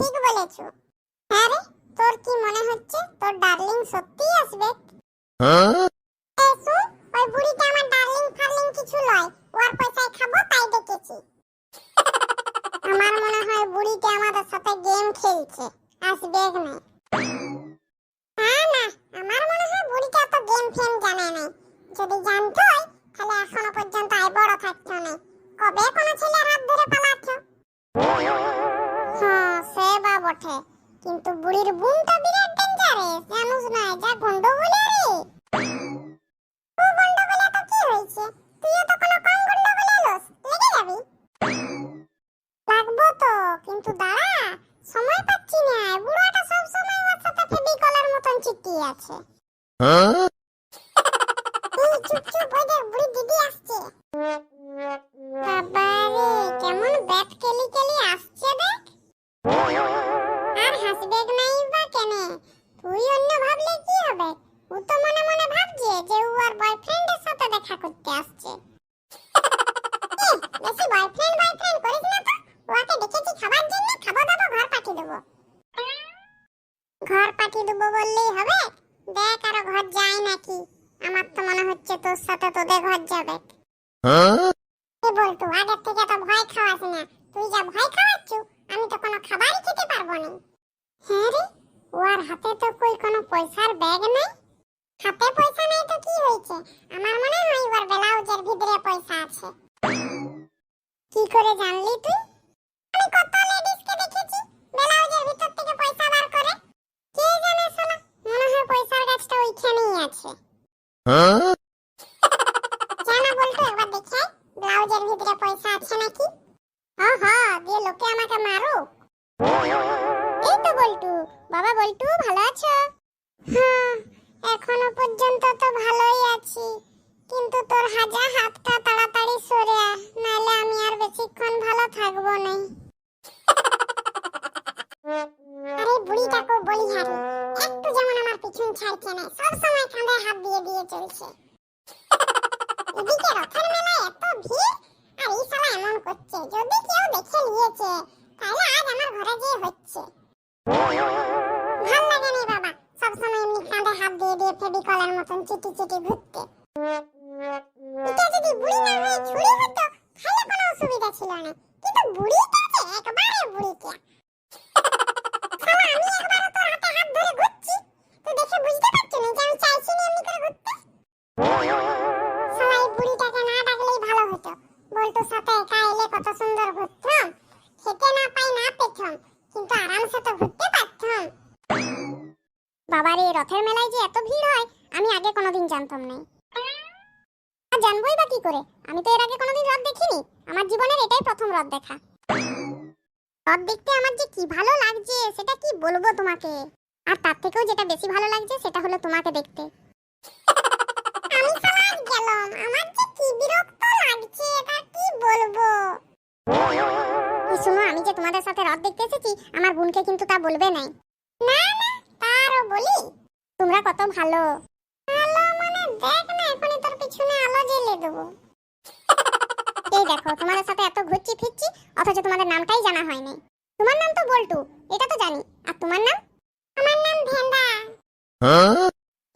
ঠিক বলেছ। হ্যাঁ রে তোর কি মনে হচ্ছে? তোর ডার্লিং সত্যিই আসবে? এই শুন, ওই বুড়িটা আমার ডার্লিং ফার্লিং কিছু লয়। ওর পয়সায় খাব তাই ডেকেছি আমার মনে হয় বুড়িটা আমাদের সাথে গেম খেলছে। আসবে না না না আমার মনে হয় বুড়িটা তো গেম ফেম জানে না যদি জানতো তাহলে এখনও পর্যন্ত আই বড় থাকতো না কবে কোনো ছেলের আছে। এই চুপ চুপ ওই দেখ বুড়ি দিদি আসছে। বাবারে কেমন ব্যাট কেলি কেলি আসছে দেখ। আর হাসবে নাই বা কেনে? তুই অন্য ভাবলে কি হবে? ও তো মনে মনে ভাবছে যে ও আর বয়ফ্রেন্ডের সাথে দেখা করতে আসছে। বেশি বয়ফ্রেন্ড বয়ফ্রেন্ড করিস না তো। ওকে ডেকেছি খাবার জন্য খাব দাবো ঘর পাঠিয়ে দেবো। ঘর পাঠিয়ে দেবো বললেই হবে? দেখ আরও ঘর যায় নাকি। আমার তো মনে হচ্ছে তোর সাথে তোদের ঘর যাবে। কি বলতো আগের থেকে তো ভয় খাওয়াস না। তুই যা ভয় খাওয়াচ্ছু আমি তো কোনো খাবারই খেতে পারব না। হ্যাঁ রে ওর হাতে তো কই কোনো পয়সার ব্যাগ নাই? হাতে পয়সা নাই তো কি হয়েছে? আমার মনে হয় ওর ব্লাউজের ভিতরে পয়সা আছে। কি করে জানলি তুই? হ্যাঁ এখনও পর্যন্ত তো ভালোই আছি। কিন্তু তোর হাজা হাতটা তাড়াতাড়ি সরে আয়, নাহলে আর বেশিক্ষণ ভালো থাকব না আরে বলি হারে। পিছন ছাড়ছে না। সব সময় কাঁধে হাত দিয়ে দিয়ে চলছে। এদিকে রথের মেলায় এত ভিড় আর এই শালা এমন করছে যদি কেউ দেখে নিয়েছে তাহলে আজ আমার ঘরে যে হচ্ছে। ভালো লাগে না বাবা সব সময় এমনি কাঁধে হাত দিয়ে দিয়ে ফেবিকলের মতন চিটি চিটি ঘুরতে। এটা যদি বুড়ি না হয়ে ছুরি হতো তাহলে কোনো অসুবিধা ছিল না। কিন্তু বুড়িটা যে একবারে বুড়িটা। তো ঘুরতে পারতাম। বাবার এই রথের মেলায় যে এত ভিড় হয়, আমি আগে কোনোদিন জানতাম না আর জানবোই বা কি করে? আমি তো এর আগে কোনোদিন রথ দেখিনি। আমার জীবনের এটাই প্রথম রথ দেখা। রথ দেখতে আমার যে কি ভালো লাগছে, সেটা কি বলব তোমাকে? আর তার থেকেও যেটা বেশি ভালো লাগছে, সেটা হলো তোমাকে দেখতে। আমি শালা গেলাম। আমার যে কি বিরক্ত লাগছে, এটা কি বলব? শোনো, আমি যে তোমাদের সাথে রথ দেখতে এসেছি, আমার বোনকে কিন্তু তা বলবে নাই। না না, তারও বলি। তোমরা কত ভালো। ভালো মানে দেখ না, এখনই তোর পিছনে আলো জ্বেলে দেবো। এই দেখো, তোমাদের সাথে এত ঘুরছি ফিরছি, অথচ তোমাদের নামটাই জানা হয়নি। তোমার নাম তো বল্টু, এটা তো জানি। আর তোমার নাম? আমার নাম ভেন্দা।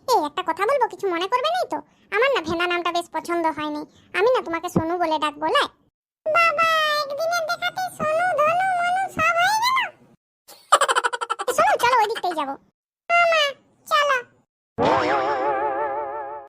এই একটা কথা বলব, কিছু মনে করবে নাই তো? আমার না ভেন্দা নামটা বেশ পছন্দ হয়নি। আমি না তোমাকে সোনু বলে ডাক বলে বাবা, একদিনের দেখাতে